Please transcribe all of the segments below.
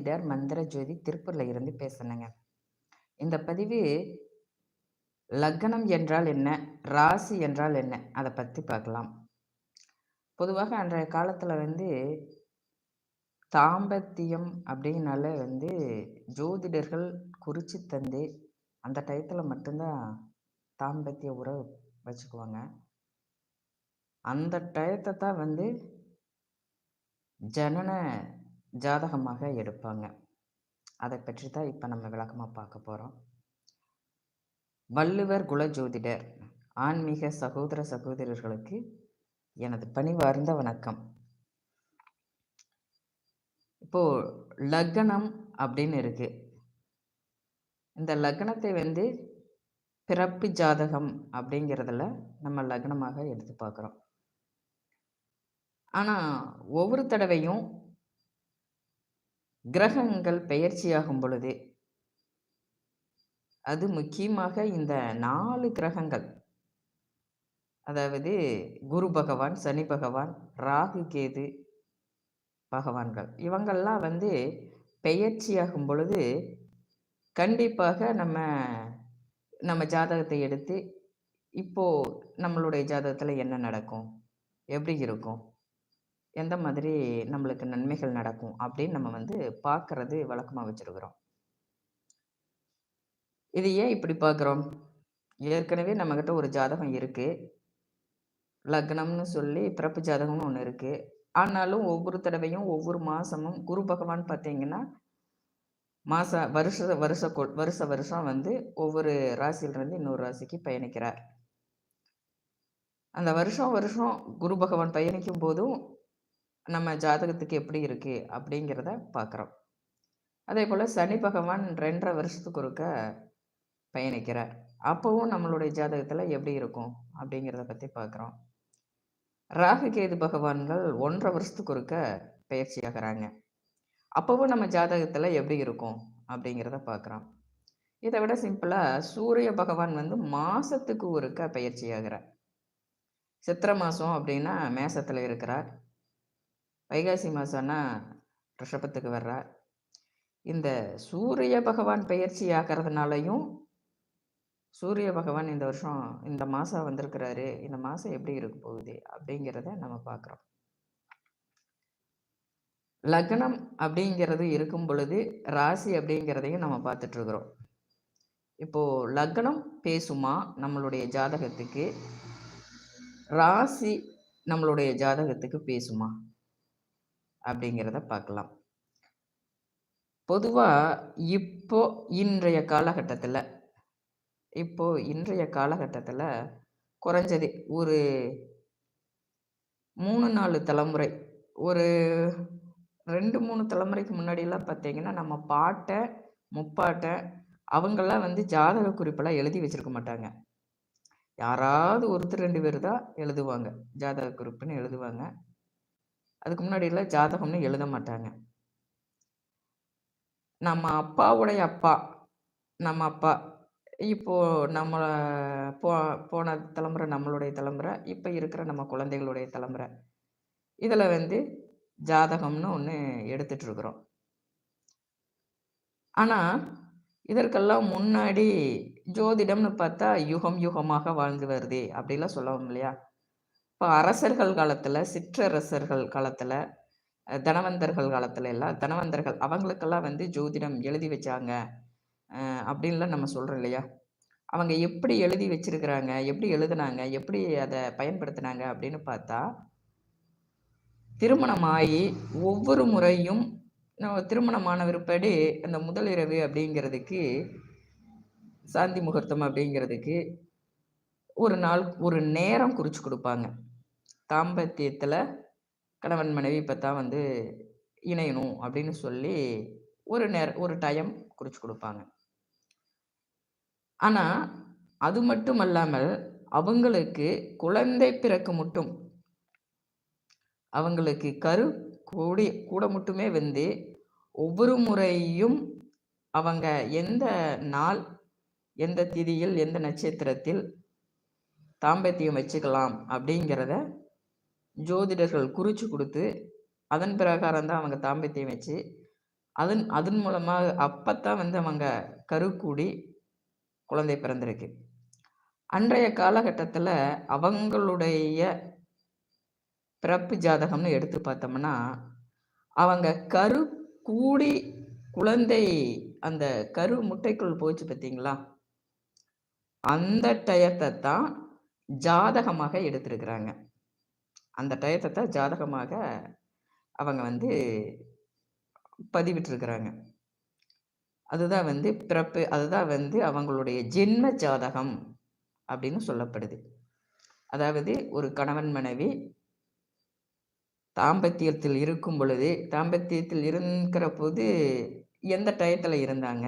இடர் மந்திர ஜோதி திருப்பூர்ல இருந்து பேசுனேங்க. இந்த பதிவு லக்னம் என்றால் என்ன? ராசி என்றால் என்ன? அதை பத்தி பார்க்கலாம். பொதுவாக அன்றைய காலத்துல வந்து தாம்பத்தியம் அப்படின்னால வந்து ஜோதிடர்கள் குறிச்சு தந்து அந்த டயத்துல மட்டும்தான் தாம்பத்திய உறவு வச்சுக்குவாங்க. அந்த டயத்தை தான் வந்து ஜனன ஜாதகமாக எடுப்பாங்க. அதை பற்றி தான் இப்போ நம்ம விளக்கமாக பார்க்க போகிறோம் வள்ளுவர் குல ஜோதிடர் ஆன்மீக சகோதர சகோதரர்களுக்கு எனது பணிவார்ந்த வணக்கம். இப்போ லக்னம் அப்படின்னு இருக்கு. இந்த லக்னத்தை வந்து பிறப்பு ஜாதகம் அப்படிங்கிறதுல நம்ம லக்னமாக எடுத்து பார்க்குறோம். ஆனால் ஒவ்வொரு தடவையும் கிரகங்கள் பெயர்ச்சியாகும் பொழுது அது முக்கியமாக இந்த நாலு கிரகங்கள். அதாவது குரு பகவான், சனி பகவான், ராகு, கேது பகவான்கள். இவங்கள்லாம் வந்து பெயர்ச்சியாகும் பொழுது கண்டிப்பாக நம்ம நம்ம ஜாதகத்தை எடுத்து இப்போ நம்மளுடைய ஜாதகத்தில் என்ன நடக்கும்? எப்படி இருக்கும்? எந்த மாதிரி நம்மளுக்கு நன்மைகள் நடக்கும்? அப்படின்னு நம்ம வந்து பார்க்கறது வழக்கமாக வச்சிருக்கிறோம். இது ஏன் இப்படி பார்க்குறோம்? ஏற்கனவே நம்மக்கிட்ட ஒரு ஜாதகம் இருக்குது லக்னம்னு சொல்லி பிறப்பு ஜாதகம்னு ஒன்று இருக்குது ஆனாலும் ஒவ்வொரு தடவையும் ஒவ்வொரு மாதமும் குரு பகவான் பார்த்தீங்கன்னா, மாச வருஷ வருஷ கொ வருஷ வருஷம் வந்து ஒவ்வொரு ராசியிலிருந்து இன்னொரு ராசிக்கு பயணிக்கிறார். அந்த வருஷம் வருஷம் குரு பகவான் பயணிக்கும் போதும் நம்ம ஜாதகத்துக்கு எப்படி இருக்கு? அப்படிங்கிறத பார்க்குறோம். அதே போல் சனி பகவான் 2 1/2 வருஷத்துக்கு ஒருக்க பயணிக்கிறார். அப்போவும் நம்மளுடைய ஜாதகத்தில் எப்படி இருக்கும்? அப்படிங்கிறத பற்றி பார்க்குறோம். ராகு, கேது பகவான்கள் 1 1/2 வருஷத்துக்கு ஒருக்க பெயர்ச்சியாகுறாங்க. அப்போவும் நம்ம ஜாதகத்தில் எப்படி இருக்கும்? அப்படிங்கிறத பார்க்குறோம். இதை விட சிம்பிளாக சூரிய பகவான் வந்து மாதத்துக்கு ஒருக்க பெயர்ச்சியாகிறார். சித்திரை மாதம் அப்படின்னா மேசத்தில் இருக்கிறார். வைகாசி மாசம்னா ரிஷபத்துக்கு வர்றார். இந்த சூரிய பகவான் பயிற்சி ஆக்கிறதுனாலையும் சூரிய பகவான் இந்த வருஷம் இந்த மாதம் வந்திருக்கிறாரு. இந்த மாதம் எப்படி இருக்க போகுது? அப்படிங்கிறத நம்ம பார்க்குறோம். லக்னம் அப்படிங்கிறது இருக்கும் பொழுது, ராசி அப்படிங்கிறதையும் நம்ம பார்த்துட்ருக்குறோம் இப்போது லக்னம் பேசுமா நம்மளுடைய ஜாதகத்துக்கு? ராசி நம்மளுடைய ஜாதகத்துக்கு பேசுமா? அப்படிங்கிறத பார்க்கலாம். பொதுவாக இப்போ இன்றைய காலகட்டத்தில் இப்போ இன்றைய காலகட்டத்தில் குறைஞ்சது ஒரு 3, 4 தலைமுறை ஒரு 2, 3 தலைமுறைக்கு முன்னாடிலாம் பார்த்தீங்கன்னா, நம்ம பாட்டன், முப்பாட்டை அவங்களாம் வந்து ஜாதக குறிப்பெல்லாம் எழுதி வச்சிருக்க மாட்டாங்க. யாராவது ஒருத்தர் ரெண்டு பேர் தான் எழுதுவாங்க. ஜாதக குறிப்புன்னு எழுதுவாங்க. அதுக்கு முன்னாடிலாம் ஜாதகம்னு எழுத மாட்டாங்க. நம்ம அப்பாவுடைய அப்பா, நம்ம அப்பா, இப்போ நம்மள போ போன தலைமுறை நம்மளுடைய தலைமுறை, இப்ப இருக்கிற நம்ம குழந்தைகளுடைய தலைமுறை. இதுல வந்து ஜாதகம்னு ஒண்ணு எடுத்துட்டு இருக்கிறோம். ஆனா, இதற்கெல்லாம் முன்னாடி ஜோதிடம்னு பார்த்தா யுகம் யுகமாக வாழ்ந்து வருதே அப்படிலாம் சொல்லுவோம் இல்லையா? இப்போ அரசர்கள் காலத்துல, சிற்றரசர்கள் காலத்துல, தனவந்தர்கள் காலத்துல எல்லாம் தனவந்தர்கள் அவங்களுக்கெல்லாம் வந்து ஜோதிடம் எழுதி வச்சாங்க. அப்படின்லாம் நம்ம சொல்றோம் இல்லையா? அவங்க எப்படி எழுதி வச்சிருக்கிறாங்க? எப்படி எழுதுனாங்க? எப்படி அதை பயன்படுத்துனாங்க? அப்படின்னு பார்த்தா திருமணமாகி ஒவ்வொரு முறையும் நம்ம திருமணமான பிற்பாடு அந்த முதலிரவு அப்படிங்கிறதுக்கு சாந்தி முகூர்த்தம் அப்படிங்கிறதுக்கு ஒரு நாள் ஒரு நேரம் குறிச்சு கொடுப்பாங்க தாம்பத்தியத்தில் கணவன் மனைவி இப்பதான் வந்து இணையணும் அப்படின்னு சொல்லி ஒரு நேர ஒரு டைம் குறிச்சு கொடுப்பாங்க. ஆனால் அது மட்டும் அல்லாமல் அவங்களுக்கு குழந்தை பிறக்க மட்டும் அவங்களுக்கு கரு கூடி கூட மட்டுமே வந்து ஒவ்வொரு முறையும் அவங்க எந்த நாள், எந்த திதியில், எந்த நட்சத்திரத்தில் தாம்பத்தியம் வச்சுக்கலாம் அப்படிங்கிறத ஜோதிடர்கள் குறிச்சு கொடுத்து அதன் பிரகாரம் தான் அவங்க தாம்பத்தியம் வச்சு, அதன் அதன் மூலமாக அப்பத்தான் வந்து அவங்க கருக்கூடி குழந்தை பிறந்திருக்கு. அன்றைய காலகட்டத்தில் அவங்களுடைய பிறப்பு ஜாதகம்னு எடுத்து பார்த்தோம்னா அவங்க கரு கூடி குழந்தை அந்த கரு முட்டைக்குள் போச்சு பார்த்தீங்களா? அந்த டயத்தை தான் ஜாதகமாக எடுத்திருக்கிறாங்க. அந்த டயத்தை தான் ஜாதகமாக அவங்க வந்து பதிவிட்டிருக்கிறாங்க. அதுதான் வந்து பிறப்பு அதுதான் வந்து அவங்களுடைய ஜென்ம ஜாதகம் அப்படின்னு சொல்லப்படுது. அதாவது ஒரு கணவன் மனைவி தாம்பத்தியத்தில் இருக்கும் பொழுது தாம்பத்தியத்தில் இருக்கிற போது எந்த டயத்தில் இருந்தாங்க?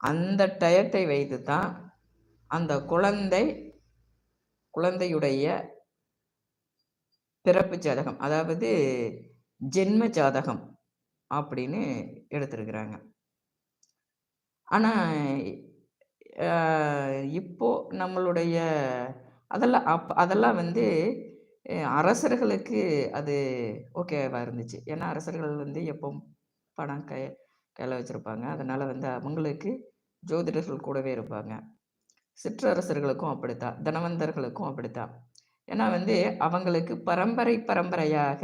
அந்த டயத்தை வைத்து தான் அந்த குழந்தை குழந்தையுடைய பிறப்பு ஜாதகம் அதாவது ஜென்ம ஜாதகம் அப்படின்னு எடுத்திருக்கிறாங்க. ஆனால் இப்போ நம்மளுடைய அதெல்லாம் அப் அதெல்லாம் வந்து அரசர்களுக்கு அது ஓகேவா இருந்துச்சு. ஏன்னா அரசர்கள் வந்து எப்போ பணம் கை கையில் வச்சுருப்பாங்க. அதனால் வந்து அவங்களுக்கு ஜோதிடர்கள் கூடவே இருப்பாங்க. சிற்றரசர்களுக்கும் அப்படித்தான் தனவந்தர்களுக்கும் அப்படித்தான். ஏன்னா வந்து அவங்களுக்கு பரம்பரை பரம்பரையாக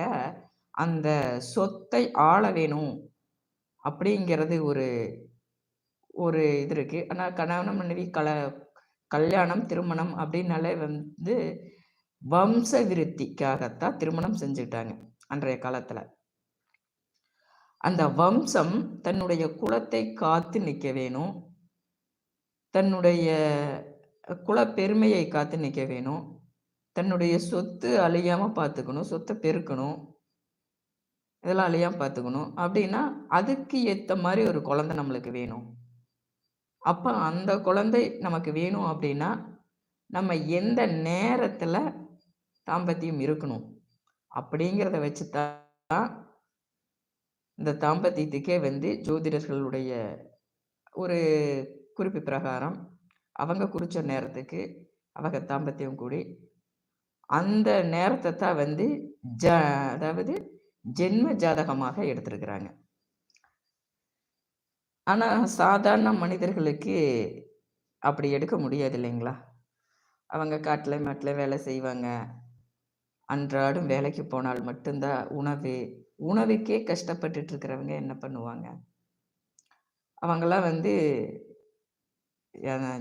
அந்த சொத்தை ஆள வேணும் அப்படிங்கிறது ஒரு ஒரு இது இருக்குது ஆனால் கணவன் மனைவி கல கல்யாணம் திருமணம் அப்படின்னாலே வந்து வம்ச விருத்திக்காகத்தான் திருமணம் செஞ்சுக்கிட்டாங்க அன்றைய காலத்தில். அந்த வம்சம் தன்னுடைய குலத்தை காத்து நிற்க வேணும். தன்னுடைய குல பெருமையை காத்து நிற்க வேணும். தன்னுடைய சொத்து அழியாமல் பார்த்துக்கணும் சொத்தை பெருக்கணும். இதெல்லாம் அழியாமல் பார்த்துக்கணும் அப்படின்னா அதுக்கு ஏற்ற மாதிரி ஒரு குழந்தை நம்மளுக்கு வேணும். அப்போ அந்த குழந்தை நமக்கு வேணும் அப்படின்னா நம்ம எந்த நேரத்தில் தாம்பத்தியம் இருக்கணும்? அப்படிங்கிறத வச்சு தான் இந்த தாம்பத்தியத்துக்கே வந்து ஜோதிடர்களுடைய ஒரு குறிப்பு பிரகாரம் அவங்க குறித்த நேரத்துக்கு அவங்க தாம்பத்தியம் கூடி அந்த நேரத்தை தான் வந்து ஜ அதாவது ஜென்ம ஜாதகமாக எடுத்திருக்கிறாங்க. ஆனால் சாதாரண மனிதர்களுக்கு அப்படி எடுக்க முடியாது இல்லைங்களா? அவங்க காட்டில் மாட்டில் வேலை செய்வாங்க. அன்றாடும் வேலைக்கு போனால் மட்டும்தான் உணவு. உணவுக்கே கஷ்டப்பட்டுட்டு இருக்கிறவங்க என்ன பண்ணுவாங்க? அவங்கெல்லாம் வந்து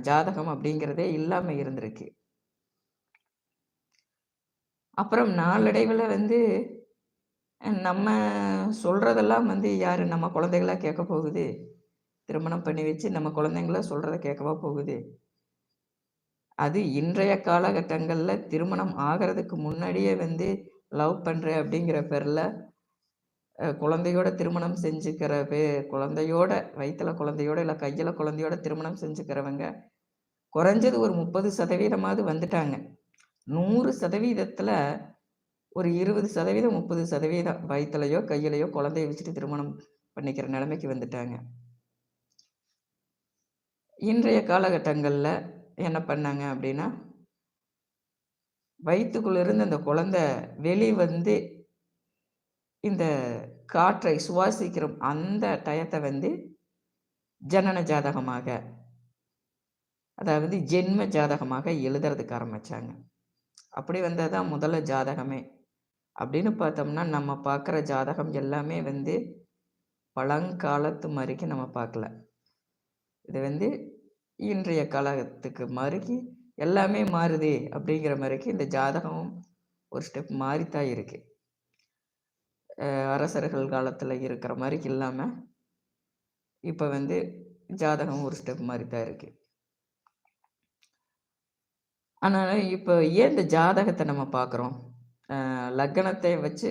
ஜாதகம் அப்படிங்கிறதே இல்லாமல் இருந்திருக்கு. அப்புறம் நாளடைவில் வந்து நம்ம சொல்கிறதெல்லாம் வந்து யார்? நம்ம குழந்தைகளாக கேட்க போகுது. திருமணம் பண்ணி வச்சு நம்ம குழந்தைங்கள சொல்கிறத கேட்கவா போகுது. அது இன்றைய காலகட்டங்களில் திருமணம் ஆகிறதுக்கு முன்னாடியே வந்து லவ் பண்ணுறேன் அப்படிங்கிற பேரில் குழந்தையோட திருமணம் செஞ்சுக்கிற பே குழந்தையோட வயிற்றில் குழந்தையோட இல்லை கையில் குழந்தையோட திருமணம் செஞ்சுக்கிறவங்க குறைஞ்சது ஒரு முப்பது சதவீதமாவது வந்துட்டாங்க. நூறு சதவீதத்தில் ஒரு இருபது சதவீதம் முப்பது சதவீதம் வயிற்றுலையோ கையிலையோ குழந்தைய வச்சுட்டு திருமணம் பண்ணிக்கிற நிலைமைக்கு வந்துட்டாங்க. இன்றைய காலகட்டங்களில் என்ன பண்ணாங்க அப்படின்னா வயிற்றுக்குள்ளிருந்து அந்த குழந்தை வெளி வந்து இந்த காற்றை சுவாசிக்கிற அந்த டயத்தை வந்து ஜனன ஜாதகமாக அதாவது ஜென்ம ஜாதகமாக எழுதுறதுக்கு ஆரம்பித்தாங்க அப்படி வந்தால் தான் முதல்ல ஜாதகமே. அப்படின்னு பார்த்தோம்னா நம்ம பார்க்குற ஜாதகம் எல்லாமே வந்து பழங்காலத்து மாதிரிக்கு நம்ம பார்க்கல. இது வந்து இன்றைய காலத்துக்கு மாதிரிக்கு எல்லாமே மாறுது அப்படிங்கிற மாதிரிக்கு இந்த ஜாதகமும் ஒரு ஸ்டெப் மாறித்தான் இருக்கு. அரசர்கள் காலத்தில் இருக்கிற மாதிரிக்கு இல்லாமல் இப்போ வந்து ஜாதகம் ஒரு ஸ்டெப் மாதிரி தான் இருக்குது ஆனால் இப்போ ஏன் இந்த ஜாதகத்தை நம்ம பார்க்குறோம் லக்கணத்தை வச்சு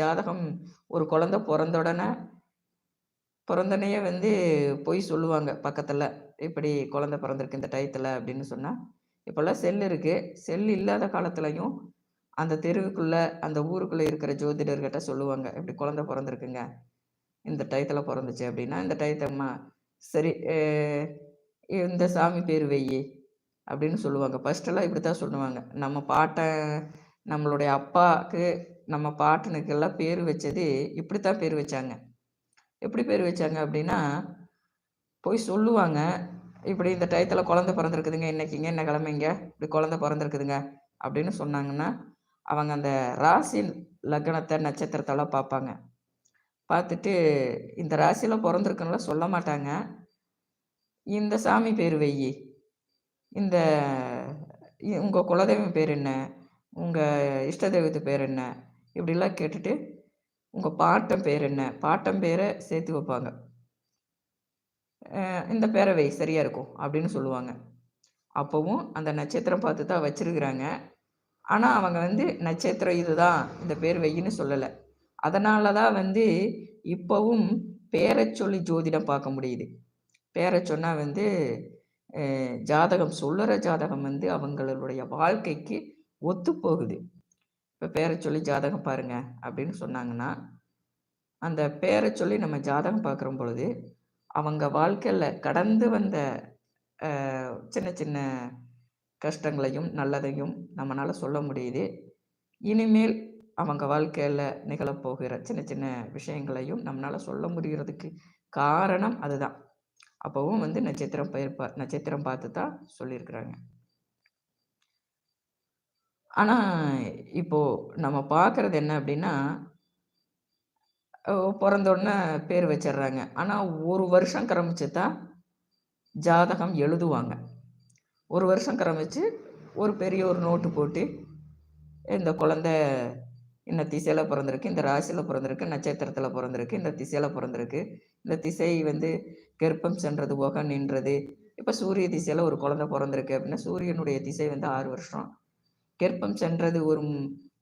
ஜாதகம் ஒரு குழந்த பிறந்த உடனே பிறந்தனையே வந்து பொய் சொல்லுவாங்க பக்கத்தில். இப்படி குழந்த பிறந்திருக்கு இந்த டயத்தில் அப்படின்னு சொன்னால் இப்போல்லாம் செல் இருக்குது செல் இல்லாத காலத்துலையும் அந்த தெருவுக்குள்ளே அந்த ஊருக்குள்ளே இருக்கிற ஜோதிடர்கிட்ட சொல்லுவாங்க இப்படி குழந்த பிறந்திருக்குங்க. இந்த டயத்தில் பிறந்துச்சு. அப்படின்னா இந்த டயத்தம்மா சரி இந்த சாமி பேர் வெய்யி. அப்படின்னு சொல்லுவாங்க. ஃபஸ்ட்டெல்லாம் இப்படி தான் சொல்லுவாங்க. நம்ம பாட்டை நம்மளுடைய அப்பாவுக்கு நம்ம பாட்டனுக்கெல்லாம் பேர் வச்சது இப்படி தான் பேர் வச்சாங்க. எப்படி பேர் வச்சாங்க அப்படின்னா போய் சொல்லுவாங்க. இப்படி இந்த டயத்தில் குழந்த பிறந்திருக்குதுங்க இன்னைக்குங்க என்ன கிழமைங்க இப்படி குழந்த பிறந்திருக்குதுங்க அப்படின்னு சொன்னாங்கன்னா அவங்க அந்த ராசி லக்னத்தை நட்சத்திரத்தெல்லாம் பார்ப்பாங்க. பார்த்துட்டு இந்த ராசியில் பிறந்திருக்குன்னு சொல்ல மாட்டாங்க. இந்த சாமி பேர் வெய்யி இந்த உங்கள் குலதெய்வம் பேர் என்ன? உங்கள் இஷ்ட தெய்வத்து பேர் என்ன? இப்படிலாம் கேட்டுட்டு உங்கள் பாட்டம் பேர் என்ன? பாட்டம் பேரை சேர்த்து வைப்பாங்க. இந்த பேரவை சரியாக இருக்கும் அப்படின்னு சொல்லுவாங்க. அப்போவும் அந்த நட்சத்திரம் பார்த்து தான் வச்சுருக்குறாங்க. ஆனால் அவங்க வந்து நட்சத்திரம் இதுதான் இந்த பேர் வையின்னு சொல்லலை. அதனால தான் வந்து இப்போவும் பேரை சொல்லி ஜோதிடம் பார்க்க முடியுது. பேரை சொன்னால் வந்து ஜாதகம் சொல்லுற ஜாதகம் வந்து அவங்களுடைய வாழ்க்கைக்கு ஒத்து போகுது இப்போ பேரை சொல்லி ஜாதகம் பாருங்க அப்படின்னு சொன்னாங்கன்னா அந்த பேரை சொல்லி நம்ம ஜாதகம் பார்க்குற பொழுது அவங்க வாழ்க்கையில் கடந்து வந்த சின்ன சின்ன கஷ்டங்களையும் நல்லதையும் நம்மளால் சொல்ல முடியுது. இனிமேல் அவங்க வாழ்க்கையில் நிகழப்போகிற சின்ன சின்ன விஷயங்களையும் நம்மளால் சொல்ல முடிகிறதுக்கு காரணம் அதுதான். அப்போவும் வந்து நட்சத்திரம் பயிர் பா நட்சத்திரம் பார்த்து தான் சொல்லியிருக்கிறாங்க. ஆனால் இப்போ நம்ம பார்க்கறது என்ன அப்படின்னா பிறந்தோடனே பேர் வச்சிடுறாங்க. ஆனால் ஒரு வருஷம் கிரமிச்சு தான் ஜாதகம் எழுதுவாங்க. ஒரு வருஷம் கிரமிச்சு ஒரு பெரிய ஒரு நோட்டு போட்டு இந்த குழந்த இந்த திசையில் பிறந்திருக்கு இந்த ராசியில் பிறந்திருக்கு நட்சத்திரத்தில் பிறந்திருக்கு இந்த திசையில் பிறந்திருக்கு இந்த திசை வந்து கர்ப்பம் சென்றது போக நின்றது. இப்போ சூரிய திசையில் ஒரு குழந்தை பிறந்திருக்கு அப்படின்னா சூரியனுடைய திசை வந்து ஆறு வருஷம். கர்ப்பம் சென்றது ஒரு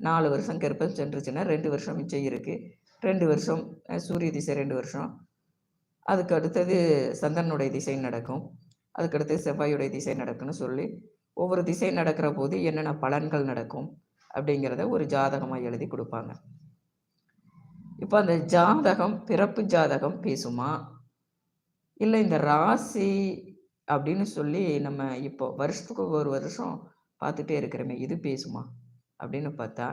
நாலு வருஷம் கர்ப்பம் சென்றுச்சுன்னா ரெண்டு வருஷம் மிச்சம் இருக்குது ரெண்டு வருஷம் சூரிய திசை ரெண்டு வருஷம். அதுக்கு அடுத்தது சந்திரனுடைய திசை நடக்கும். அதுக்கடுத்து செவ்வாயுடைய திசை நடக்கும்னு சொல்லி ஒவ்வொரு திசை நடக்கிற போது என்னென்ன பலன்கள் நடக்கும் அப்படிங்கிறத ஒரு ஜாதகமாக எழுதி கொடுப்பாங்க. இப்போ அந்த ஜாதகம் பிறப்பு ஜாதகம் பேசுமா? இல்லை இந்த ராசி அப்படின்னு சொல்லி நம்ம இப்போ வருஷத்துக்கு ஒரு வருஷம் பார்த்துட்டே இருக்கிறோமே இது பேசுமா? அப்படின்னு பார்த்தா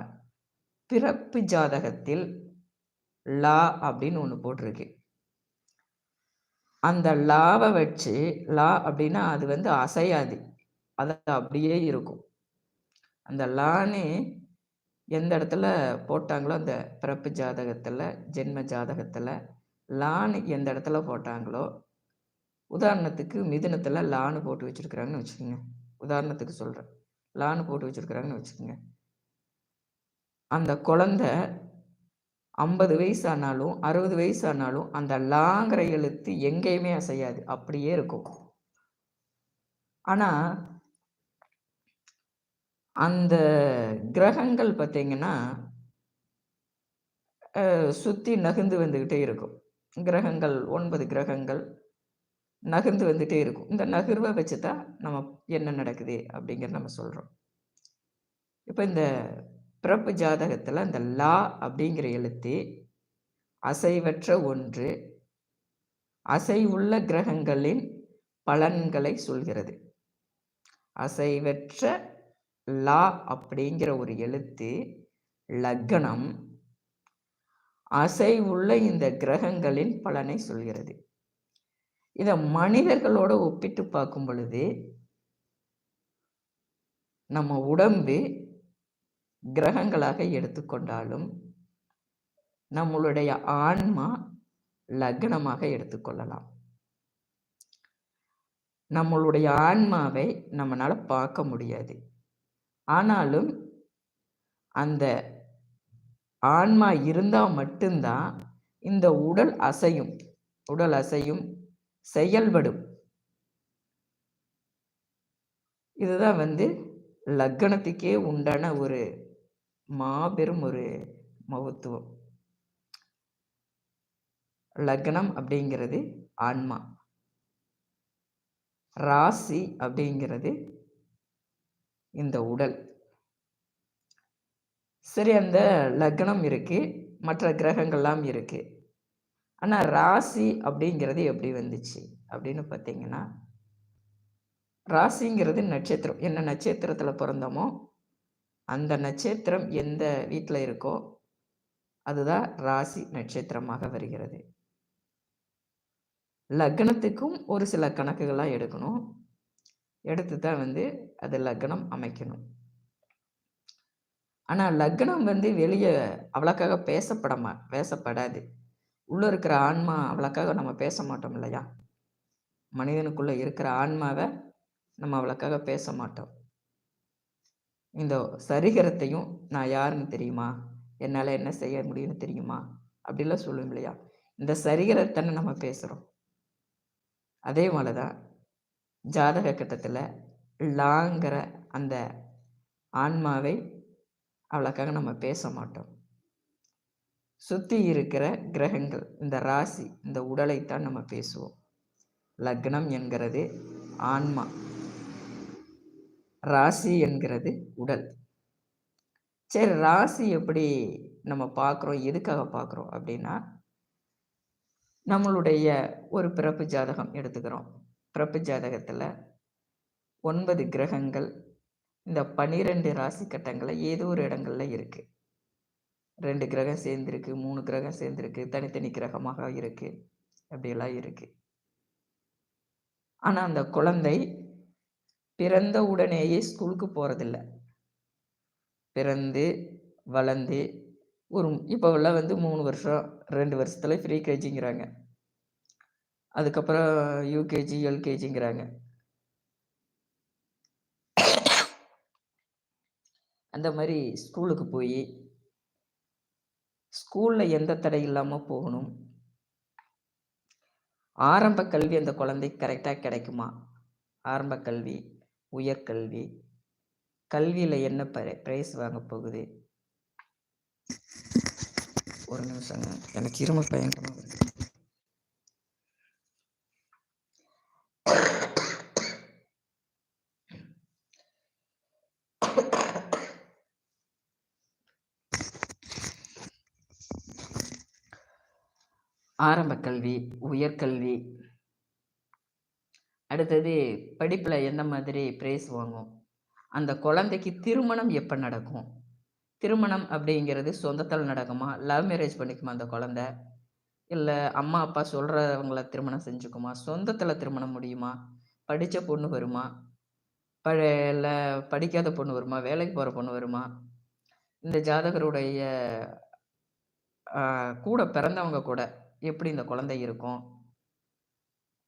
பிறப்பு ஜாதகத்தில் லா அப்படின்னு ஒன்று போட்டிருக்கு. அந்த லாவை வச்சு லா அப்படின்னா அது வந்து அசையாது. அது அப்படியே இருக்கும். அந்த லான்னு எந்த இடத்துல போட்டாங்களோ அந்த பிறப்பு ஜாதகத்தில் ஜென்ம ஜாதகத்தில் லான்னு எந்த இடத்துல போட்டாங்களோ உதாரணத்துக்கு மிதுனத்தில் லான்னு போட்டு வச்சுருக்குறாங்கன்னு வச்சுக்கோங்க. உதாரணத்துக்கு சொல்கிறேன் லான்னு போட்டு வச்சுருக்குறாங்கன்னு வச்சுக்கோங்க. அந்த குழந்த ஐம்பது வயசு ஆனாலும் அறுபது வயசு ஆனாலும் அந்த லாங்கிற எழுத்து எங்கேயுமே அசையாது. அப்படியே இருக்கும். ஆனால் அந்த கிரகங்கள் பார்த்தீங்கன்னா சுற்றி நகுந்து வந்துக்கிட்டே இருக்கும். கிரகங்கள் ஒன்பது கிரகங்கள் நகர்ந்து வந்துட்டே இருக்கும். இந்த நகர்வை வச்சு தான் நம்ம என்ன நடக்குது அப்படிங்கிறத நம்ம சொல்கிறோம் இப்போ இந்த பிறப்பு ஜாதகத்தில் அந்த லா அப்படிங்கிற எழுத்து அசைவற்ற ஒன்று அசைவுள்ள கிரகங்களின் பலன்களை சொல்கிறது. அசைவற்ற லா அப்படிங்கிற ஒரு எழுத்து லக்னம் அசைவுள்ள இந்த கிரகங்களின் பலனை சொல்கிறது. இதை மனிதர்களோட ஒப்பிட்டு பார்க்கும் பொழுது நம்ம உடம்பு கிரகங்களாக எடுத்துக்கொண்டாலும் நம்மளுடைய ஆன்மா லக்னமாக எடுத்துக்கொள்ளலாம் நம்மளுடைய ஆன்மாவை நம்மளால் பார்க்க முடியாது. ஆனாலும் அந்த ஆன்மா இருந்தால் மட்டும்தான் இந்த உடல் அசையும் உடல் அசையும் செயல்படும். இதுதான் வந்து லக்கணத்துக்கே உண்டான ஒரு மாபெரும் ஒரு மகத்துவம். லக்னம் அப்படிங்கிறது ஆன்மா. ராசி அப்படிங்கிறது இந்த உடல். சரி அந்த லக்னம் இருக்கு மற்ற கிரகங்கள்லாம் இருக்குது ஆனால் ராசி அப்படிங்கிறது எப்படி வந்துச்சு அப்படின்னு பார்த்தீங்கன்னா ராசிங்கிறது நட்சத்திரம். என்ன நட்சத்திரத்தில் பிறந்தோமோ அந்த நட்சத்திரம் எந்த வீட்டில் இருக்கோ அதுதான் ராசி நட்சத்திரமாக வருகிறது. லக்னத்துக்கும் ஒரு சில கணக்குகளாக எடுக்கணும். எடுத்து தான் வந்து அது லக்னம் அமைக்கணும். ஆனால் லக்னம் வந்து வெளியே அவ்வளோக்காக பேசப்படமா பேசப்படாது. உள்ளே இருக்கிற ஆன்மா அவ்வளோக்காக நம்ம பேச மாட்டோம் இல்லையா? மனிதனுக்குள்ளே இருக்கிற ஆன்மாவை நம்ம அவ்வளோக்காக பேச மாட்டோம். இந்த சரிகரத்தையும் நான் யாருன்னு தெரியுமா? என்னால் என்ன செய்ய முடியும்னு தெரியுமா? அப்படிலாம் சொல்லுவோம் இல்லையா? இந்த சரிகரத்தனை நம்ம பேசுகிறோம் அதே போல தான் ஜாதக கட்டத்தில் லாங்கிற அந்த ஆன்மாவை அவ்வளோக்காக நம்ம பேச மாட்டோம். சுற்றி இருக்கிற கிரகங்கள் இந்த ராசி இந்த உடலைத்தான் நம்ம பேசுவோம். லக்னம் என்கிறது ஆன்மா. ராசி என்கிறது உடல். சரி ராசி எப்படி நம்ம பார்க்குறோம் எதுக்காக பார்க்குறோம் அப்படின்னா நம்மளுடைய ஒரு பிறப்பு ஜாதகம் எடுத்துக்கிறோம். பிறப்பு ஜாதகத்தில் ஒன்பது கிரகங்கள் இந்த பனிரெண்டு ராசி கட்டங்களில் ஏதோ ஒரு இடங்கள்ல இருக்குது ரெண்டு கிரகம் சேர்ந்துருக்கு மூணு கிரகம் சேர்ந்துருக்கு தனித்தனி கிரகமாக இருக்குது அப்படியெல்லாம் இருக்குது ஆனால் அந்த குழந்தை பிறந்த உடனேயே ஸ்கூலுக்கு போகிறதில்ல பிறந்து வளர்ந்து ஒரு இப்போவெல்லாம் வந்து மூணு வருஷம் ரெண்டு வருஷத்துல ஃப்ரீ கேஜிங்கிறாங்க அதுக்கப்புறம் யூகேஜி எல்கேஜிங்கிறாங்க அந்த மாதிரி ஸ்கூலுக்கு போய் ஸ்கூலில் எந்த தடை இல்லாமல் போகணும்? ஆரம்ப கல்வி அந்த குழந்தை கரெக்டாக கிடைக்குமா? ஆரம்ப கல்வி உயர்கல்வி கல்வியில் என்ன ப்ரைஸ் வாங்க போகுது? ஒரு நிமிஷங்க. எனக்கு இருமல் பயங்கரமாக ஆரம்ப கல்வி உயர்கல்வி அடுத்தது படிப்பில் எந்த மாதிரி ப்ரைஸ் வாங்கும் அந்த குழந்தைக்கு திருமணம் எப்போ நடக்கும்? திருமணம் அப்படிங்கிறது சொந்தத்தில் நடக்குமா? லவ் மேரேஜ் பண்ணிக்குமா அந்த குழந்த? இல்லை அம்மா அப்பா சொல்கிறவங்கள திருமணம் செஞ்சுக்குமா? சொந்தத்தில் திருமணம் முடியுமா? படித்த பொண்ணு வருமா? பழ இல்லை படிக்காத பொண்ணு வருமா? வேலைக்கு போகிற பொண்ணு வருமா? இந்த ஜாதகருடைய கூட பிறந்தவங்க கூட எப்படி இந்த குழந்தை இருக்கும்?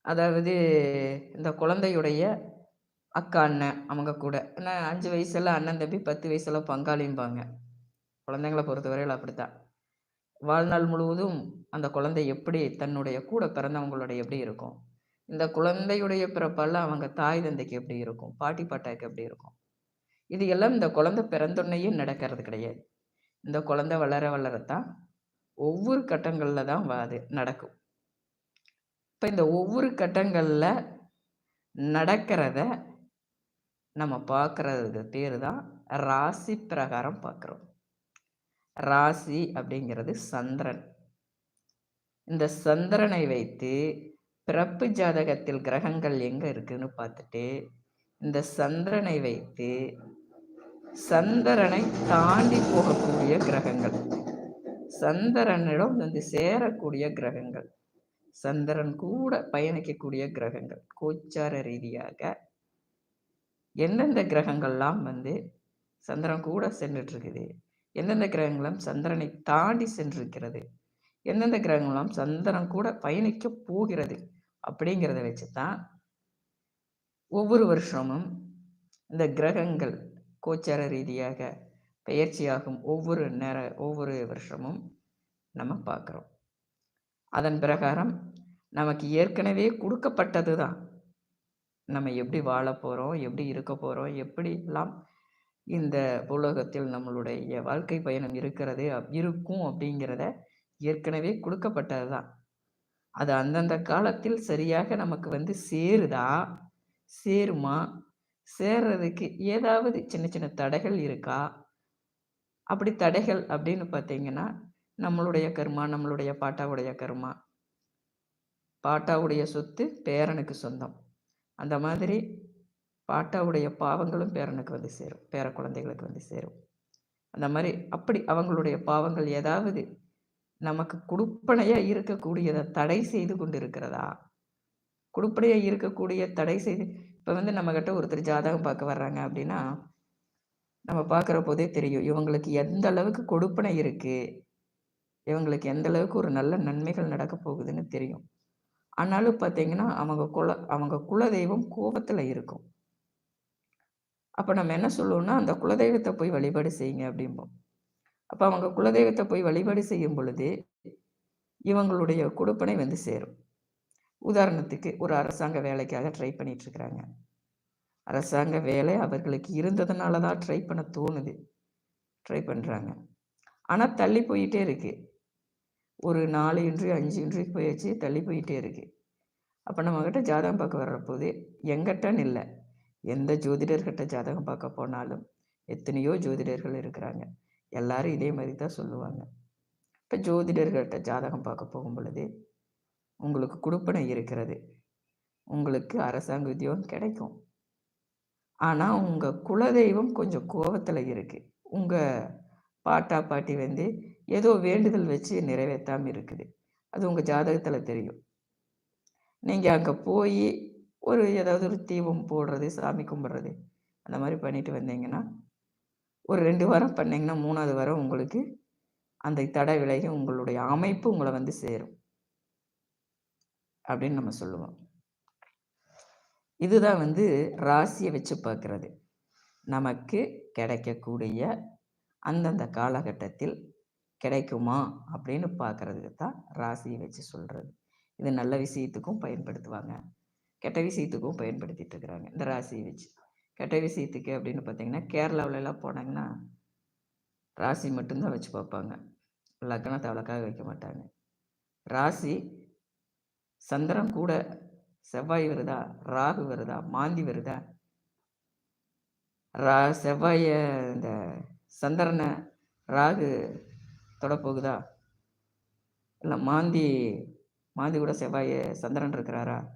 அதாவது இந்த குழந்தையுடைய அக்கா அண்ணன் அவங்க கூட. ஏன்னா அஞ்சு வயசுல அண்ணன் தம்பி பத்து வயசுல பங்காளிம்பாங்க. குழந்தைங்களை பொறுத்தவரையில் அப்படித்தான். வாழ்நாள் முழுவதும் அந்த குழந்தை எப்படி தன்னுடைய கூட பிறந்தவங்களுடைய எப்படி இருக்கும்? இந்த குழந்தையுடைய பிறப்பால் அவங்க தாய் தந்தைக்கு எப்படி இருக்கும்? பாட்டி பாட்டாக்கு எப்படி இருக்கும்? இது எல்லாம் இந்த குழந்தை பிறந்தொன்னையும் நடக்கிறது கிடையாது. இந்த குழந்தை வளர வளரத்தான் ஒவ்வொரு கட்டங்களில் தான் அது நடக்கும். இப்போ இந்த ஒவ்வொரு கட்டங்களில் நடக்கிறத நம்ம பார்க்குறதுக்கு பேர் தான் ராசி பிரகாரம் பார்க்குறோம் ராசி அப்படிங்கிறது சந்திரன். இந்த சந்திரனை வைத்து பிறப்பு ஜாதகத்தில் கிரகங்கள் எங்கே இருக்குன்னு பார்த்துட்டு இந்த சந்திரனை வைத்து சந்திரனை தாண்டி போகக்கூடிய கிரகங்கள். சந்திரனிடம் வந்து சேரக்கூடிய கிரகங்கள். சந்திரன் கூட பயணிக்கக்கூடிய கிரகங்கள். கோச்சார ரீதியாக எந்தெந்த கிரகங்கள்லாம் வந்து சந்திரன் கூட சென்றுட்டு இருக்குது எந்தெந்த கிரகங்களும் சந்திரனை தாண்டி சென்றிருக்கிறது? எந்தெந்த கிரகங்களாம் சந்திரன் கூட பயணிக்க போகிறது? அப்படிங்கிறத வச்சு தான் ஒவ்வொரு வருஷமும் இந்த கிரகங்கள் கோச்சார ரீதியாக பயிற்சியாகும் ஒவ்வொரு நேர ஒவ்வொரு வருஷமும் நம்ம பார்க்குறோம். அதன் பிரகாரம் நமக்கு ஏற்கனவே கொடுக்கப்பட்டது தான் நம்ம எப்படி வாழ போகிறோம் எப்படி இருக்க போகிறோம் எப்படிலாம் இந்த உலகத்தில் நம்மளுடைய வாழ்க்கை பயணம் இருக்கிறது இருக்கும் அப்படிங்கிறத ஏற்கனவே கொடுக்கப்பட்டது தான் அது அந்தந்த காலத்தில் சரியாக நமக்கு வந்து சேருதா? சேருமா? சேர்றதுக்கு ஏதாவது சின்ன சின்ன தடைகள் இருக்கா? அப்படி தடைகள் அப்படின்னு பார்த்தீங்கன்னா நம்மளுடைய கர்மா நம்மளுடைய பாட்டாவுடைய கர்மா. பாட்டாவுடைய சொத்து பேரனுக்கு சொந்தம். அந்த மாதிரி பாட்டாவுடைய பாவங்களும் பேரனுக்கு வந்து சேரும். பேர குழந்தைகளுக்கு வந்து சேரும். அந்த மாதிரி அப்படி அவங்களுடைய பாவங்கள் ஏதாவது நமக்கு கொடுப்பனையாக இருக்கக்கூடியதை தடை செய்து கொண்டு இருக்கிறதா குடுப்பனையாக இருக்கக்கூடிய தடை செய்து இப்போ வந்து நம்மக்கிட்ட ஒருத்தர் ஜாதகம் பார்க்க வர்றாங்க அப்படின்னா நம்ம பார்க்குற போதே தெரியும். இவங்களுக்கு எந்த அளவுக்கு கொடுப்பனை இருக்குது இவங்களுக்கு எந்த அளவுக்கு ஒரு நல்ல நன்மைகள் நடக்க போகுதுன்னு தெரியும். ஆனாலும் பார்த்தீங்கன்னா அவங்க குல அவங்க குலதெய்வம் கோபத்தில் இருக்கும். அப்போ நம்ம என்ன சொல்லுவோம்னா அந்த குலதெய்வத்தை போய் வழிபாடு செய்யுங்க அப்படிம்போம். அப்போ அவங்க குலதெய்வத்தை போய் வழிபாடு செய்யும் பொழுது இவங்களுடைய கொடுப்பனை வந்து சேரும். உதாரணத்துக்கு ஒரு அரசாங்க வேலைக்காக ட்ரை பண்ணிட்டு இருக்கிறாங்க. அரசாங்க வேலை அவர்களுக்கு இருந்ததுனால தான் ட்ரை பண்ண தோணுது. ட்ரை பண்ணுறாங்க ஆனால் தள்ளி போயிட்டே இருக்கு. ஒரு நாலு இன்ட்ரி அஞ்சு இன்ட்ரி போயாச்சு தள்ளி போயிட்டே இருக்கு. அப்போ நம்மக்கிட்ட ஜாதகம் பார்க்க வர்றப்போது எங்கிட்டன்னு இல்லை. எந்த ஜோதிடர்கிட்ட ஜாதகம் பார்க்க போனாலும் எத்தனையோ ஜோதிடர்கள் இருக்கிறாங்க. எல்லாரும் இதே மாதிரி தான் சொல்லுவாங்க. இப்போ ஜோதிடர்கிட்ட ஜாதகம் பார்க்க போகும் பொழுது உங்களுக்கு கொடுப்பனை இருக்கிறது. உங்களுக்கு அரசாங்க உத்தியோகம் கிடைக்கும். ஆனால் உங்கள் குலதெய்வம் கொஞ்சம் கோபத்தில் இருக்குது உங்கள் பாட்டா பாட்டி வந்து ஏதோ வேண்டுதல் வச்சு நிறைவேற்றாமல் இருக்குது. அது உங்கள் ஜாதகத்தில் தெரியும். நீங்கள் அங்கே போய் ஒரு ஏதாவது ஒரு தீபம் போடுறது சாமி கும்பிட்றது அந்த மாதிரி பண்ணிட்டு வந்தீங்கன்னா ஒரு ரெண்டு வாரம் பண்ணிங்கன்னா மூணாவது வாரம் உங்களுக்கு அந்த தடை விலகி உங்களுடைய அமைப்பு உங்களை வந்து சேரும். அப்படின்னு நம்ம சொல்லுவோம். இதுதான் வந்து ராசியை வச்சு பார்க்குறது நமக்கு கிடைக்கக்கூடிய அந்தந்த காலகட்டத்தில் கிடைக்குமா அப்படின்னு பார்க்குறதுக்கு தான் ராசியை வச்சு சொல்கிறது இது நல்ல விஷயத்துக்கும் பயன்படுத்துவாங்க. கெட்ட விஷயத்துக்கும் பயன்படுத்திட்டு இருக்கிறாங்க இந்த ராசியை வச்சு. கெட்ட விஷயத்துக்கு அப்படின்னு பார்த்தீங்கன்னா கேரளாவிலலாம் போனாங்கன்னா ராசி மட்டும்தான் வச்சு பார்ப்பாங்க லக்னத்தை அவ்வளோக்காக வைக்க மாட்டாங்க. ராசி சந்திரன் கூட செவ்வாய் வருதா? ராகு வருதா? மாந்தி வருதா? ரா செவ்வாய இந்த சந்திரனை ராகு தொடப்போகுதா? இல்லை மாந்தி மாந்தி கூட செவ்வாய சந்திரன் இருக்கிறாரா?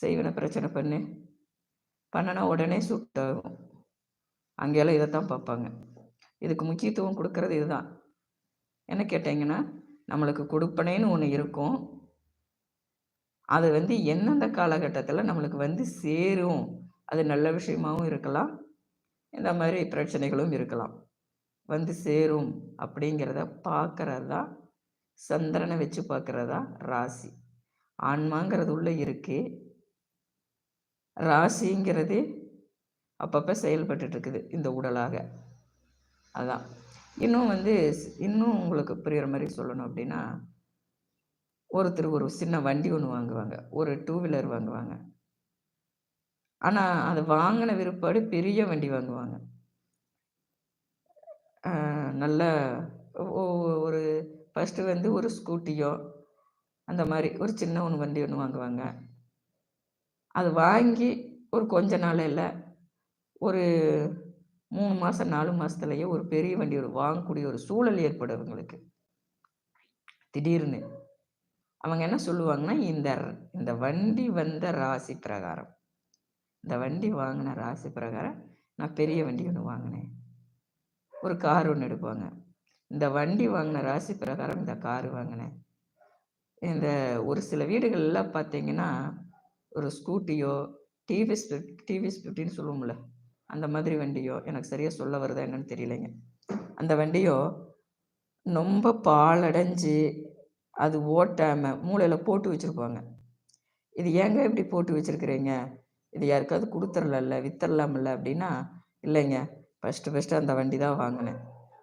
செய்வனை பிரச்சனை பண்ணு. பண்ணனா உடனே சுட்டாகும் அங்கெல்லாம் இதைத்தான் பார்ப்பாங்க. இதுக்கு முக்கியத்துவம் கொடுக்கறது இதுதான். என்ன கேட்டிங்கன்னா நம்மளுக்கு கொடுப்பனேன்னு ஒன்று இருக்கும். அது வந்து எந்தெந்த காலகட்டத்தில் நம்மளுக்கு வந்து சேரும். அது நல்ல விஷயமாகவும் இருக்கலாம். இந்த மாதிரி பிரச்சனைகளும் இருக்கலாம். வந்து சேரும் அப்படிங்கிறத பார்க்குறதா சந்திரனை வச்சு பார்க்குறதா ராசி. ஆன்மாங்கிறது உள்ளே இருக்கு. ராசிங்கிறது அப்பப்போ செயல்பட்டு இருக்குது இந்த உடலாக. அதான். இன்னும் வந்து இன்னும் உங்களுக்கு புரிகிற மாதிரி சொல்லணும் அப்படின்னா ஒருத்தர் ஒரு சின்ன வண்டி ஒன்று வாங்குவாங்க. ஒரு டூ வீலர் வாங்குவாங்க. ஆனால் அதை வாங்கின விருப்பாடு பெரிய வண்டி வாங்குவாங்க. நல்ல ஒரு ஃபஸ்ட்டு வந்து ஒரு ஸ்கூட்டியோ அந்த மாதிரி ஒரு சின்ன ஒன்று வண்டி ஒன்று வாங்குவாங்க. அது வாங்கி ஒரு கொஞ்ச நாளையில் ஒரு மூணு மாதம் நாலு மாதத்துலேயே ஒரு பெரிய வண்டி ஒரு வாங்கக்கூடிய ஒரு சூழல் ஏற்படும் அவங்களுக்கு. திடீர்னு. அவங்க என்ன சொல்லுவாங்கன்னா இந்த இந்த வண்டி வந்த ராசி பிரகாரம். இந்த வண்டி வாங்கின ராசி பிரகாரம் நான் பெரிய வண்டி ஒன்று வாங்கினேன். ஒரு கார் ஒன்று எடுப்பாங்க. இந்த வண்டி வாங்கின ராசி பிரகாரம் இந்த கார் வாங்கினேன். இந்த ஒரு சில வீடுகள்லாம் பார்த்தீங்கன்னா ஒரு ஸ்கூட்டியோ டிவி டிவி ஸ்பிஃப்டின்னு சொல்லுவோம்ல அந்த மாதிரி வண்டியோ எனக்கு சரியாக சொல்ல வருதா என்னன்னு தெரியலைங்க. அந்த வண்டியோ ரொம்ப பாலடைஞ்சு அது ஓட்டாமல் மூளையில் போட்டு வச்சுருப்பாங்க. இது ஏங்க இப்படி போட்டு வச்சுருக்குறீங்க? இது யாருக்காவது கொடுத்துடலாம்ல வித்தரலாம்ல அப்படின்னா இல்லைங்க. ஃபஸ்ட்டு ஃபஸ்ட்டு அந்த வண்டி தான் வாங்கினேன்.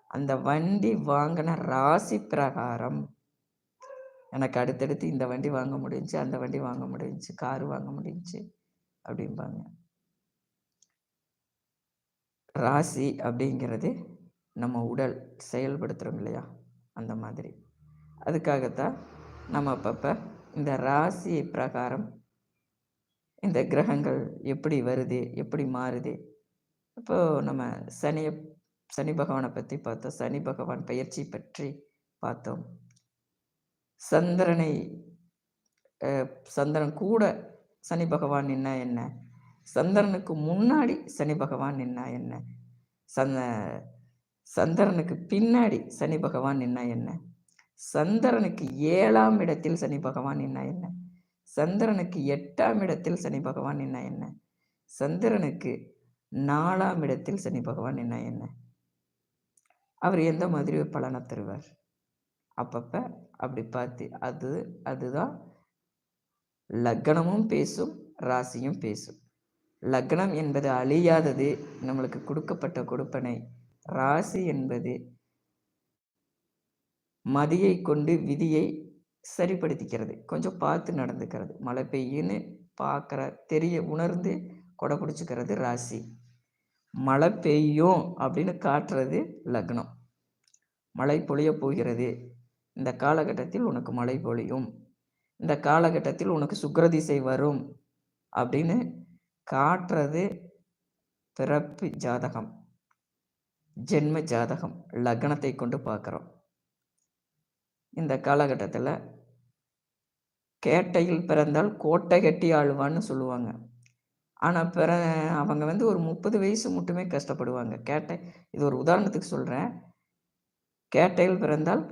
அந்த வண்டி வாங்கின ராசி பிரகாரம் எனக்கு அடுத்தடுத்து இந்த வண்டி வாங்க முடிஞ்சு அந்த வண்டி வாங்க முடிஞ்சு காரு வாங்க முடிஞ்சு அப்படிம்பாங்க. ராசி அப்படிங்கிறது நம்ம உடல் செயல்படுத்துகிறோம் இல்லையா? அந்த மாதிரி. அதுக்காகத்தான் நம்ம அப்பப்போ இந்த ராசி பிரகாரம் இந்த கிரகங்கள் எப்படி வருது எப்படி மாறுது? இப்போது நம்ம சனியை சனி பகவானை பற்றி பார்த்தோம். சனி பகவான் பயிற்சி பற்றி பார்த்தோம். சந்திரனை சந்திரன் கூட சனி பகவான் என்ன என்ன? சந்திரனுக்கு முன்னாடி சனி பகவான் என்ன என்ன? சந்த சந்திரனுக்கு பின்னாடி சனி பகவான் என்ன என்ன? சந்திரனுக்கு ஏழாம் இடத்தில் சனி பகவான் என்ன என்ன? சந்திரனுக்கு எட்டாம் இடத்தில் சனி பகவான் என்ன என்ன? சந்திரனுக்கு நாலாம் இடத்தில் சனி பகவான் என்ன என்ன? அவர் எந்த மாதிரி பலனை தருவார்? அப்பப்போ அப்படி பார்த்து அது அதுதான் லக்னமும் பேசும் ராசியும் பேசும். லக்னம் என்பது அழியாதது நம்மளுக்கு கொடுக்கப்பட்ட கொடுப்பனை. ராசி என்பது மதியை கொண்டு விதியை சரிப்படுத்திக்கிறது. கொஞ்சம் பார்த்து நடந்துக்கிறது. மழை பெய்யுன்னு பார்க்குற தெரிய உணர்ந்து கொடை பிடிச்சிக்கிறது ராசி. மழை பெய்யும் அப்படின்னு காட்டுறது லக்னம். மழை பொழிய போகிறது. இந்த காலகட்டத்தில் உனக்கு மழை பொழியும். இந்த காலகட்டத்தில் உனக்கு சுக்கரதிசை வரும் அப்படின்னு காட்டுறது பிறப்பு ஜாதகம். ஜென்ம ஜாதகம். லக்னத்தை கொண்டு பார்க்குறோம். இந்த காலகட்டத்தில் கேட்டையில் பிறந்தால் கோட்டை கட்டி ஆளுவான்னு சொல்லுவாங்க. ஆனால் பிற அவங்க வந்து ஒரு முப்பது வயசு மட்டுமே கஷ்டப்படுவாங்க. கேட்டை இது ஒரு உதாரணத்துக்கு சொல்கிறேன் கேட்டையில் பிறந்தால்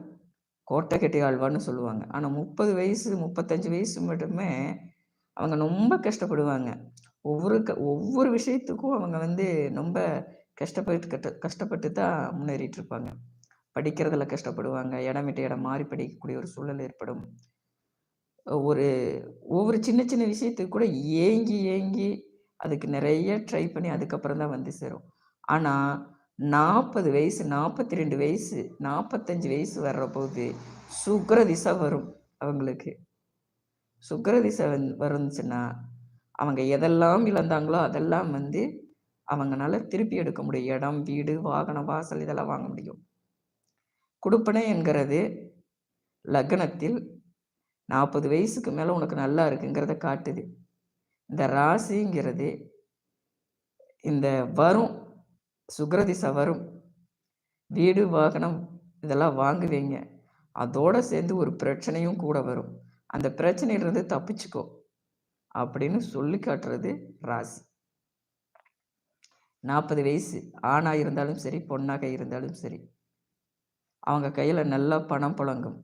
கோட்டை கட்டி ஆழ்வான்னு சொல்லுவாங்க. ஆனால் முப்பது வயசு முப்பத்தஞ்சு வயசு மட்டுமே அவங்க ரொம்ப கஷ்டப்படுவாங்க. ஒவ்வொரு க ஒவ்வொரு விஷயத்துக்கும் அவங்க வந்து ரொம்ப கஷ்டப்பட்டு கட்ட கஷ்டப்பட்டு தான் முன்னேறிட்டு இருப்பாங்க. படிக்கிறதுல கஷ்டப்படுவாங்க. இடம் விட்டு இடம் மாறி படிக்கக்கூடிய ஒரு சூழல் ஏற்படும். ஒரு ஒவ்வொரு சின்ன சின்ன விஷயத்துக்கு கூட ஏங்கி ஏங்கி அதுக்கு நிறைய ட்ரை பண்ணி அதுக்கப்புறம் தான் வந்து சேரும். ஆனால் நாற்பது வயசு நாற்பத்தி ரெண்டு வயசு நாற்பத்தஞ்சு வயசு வர்ற போது சுக்கர திசை வரும் அவங்களுக்கு. சுக்கர திசை வந் வருந்துச்சுன்னா அவங்க எதெல்லாம் இழந்தாங்களோ அதெல்லாம் வந்து அவங்களால திருப்பி எடுக்க முடியும். இடம் வீடு வாகனம் வாசல் இதெல்லாம் வாங்க முடியும். கொடுப்பனை என்கிறது. லக்னத்தில் நாற்பது வயசுக்கு மேலே உனக்கு நல்லா இருக்குங்கிறத காட்டுது. இந்த ராசிங்கிறது இந்த வரும் சுக்ரதிசை வரும் வீடு வாகனம் இதெல்லாம் வாங்குவீங்க. அதோடு சேர்ந்து ஒரு பிரச்சனையும் கூட வரும். அந்த பிரச்சனையிலிருந்து தப்பிச்சுக்கோ அப்படின்னு சொல்லி காட்டுறது ராசி. நாற்பது வயசு ஆணாக இருந்தாலும் சரி பொண்ணாக இருந்தாலும் சரி. அவங்க கையில் நல்லா பணம் புழங்கும்.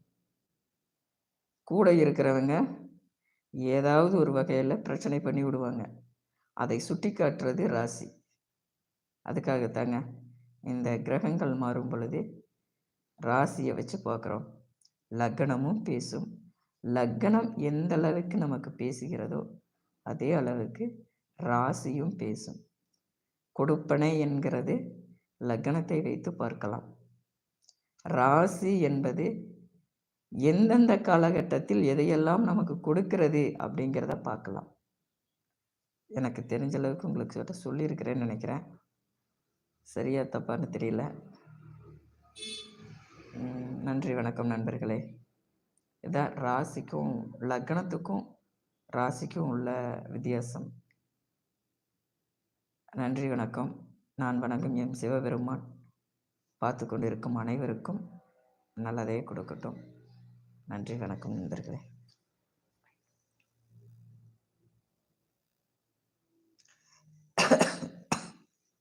கூட இருக்கிறவங்க ஏதாவது ஒரு வகையில் பிரச்சனை பண்ணி விடுவாங்க. அதை சுட்டி காட்டுறது ராசி. அதுக்காகத்தாங்க இந்த கிரகங்கள் மாறும் பொழுது ராசியை வச்சு பார்க்குறோம். லக்னமும் பேசும். லக்னம் எந்த அளவுக்கு நமக்கு பேசுகிறதோ அதே அளவுக்கு ராசியும் பேசும். கொடுப்பனை என்கிறது லக்னத்தை வைத்து பார்க்கலாம். ராசி என்பது எந்தெந்த காலகட்டத்தில் எதையெல்லாம் நமக்கு கொடுக்கிறது அப்படிங்கிறத பார்க்கலாம். எனக்கு தெரிஞ்ச அளவுக்கு உங்களுக்கு சொல்லியிருக்கிறேன்னு நினைக்கிறேன். சரியா தப்பான்னு தெரியல. நன்றி வணக்கம் நண்பர்களே. இதான் ராசிக்கும் லக்னத்துக்கும் ராசிக்கும் உள்ள வித்தியாசம். நன்றி வணக்கம். நான் வணங்கும் எம் சிவபெருமான். பார்த்து கொண்டிருக்கும் அனைவருக்கும் நல்லதே கொடுக்கட்டும். நன்றி வணக்கம் நண்பர்களே.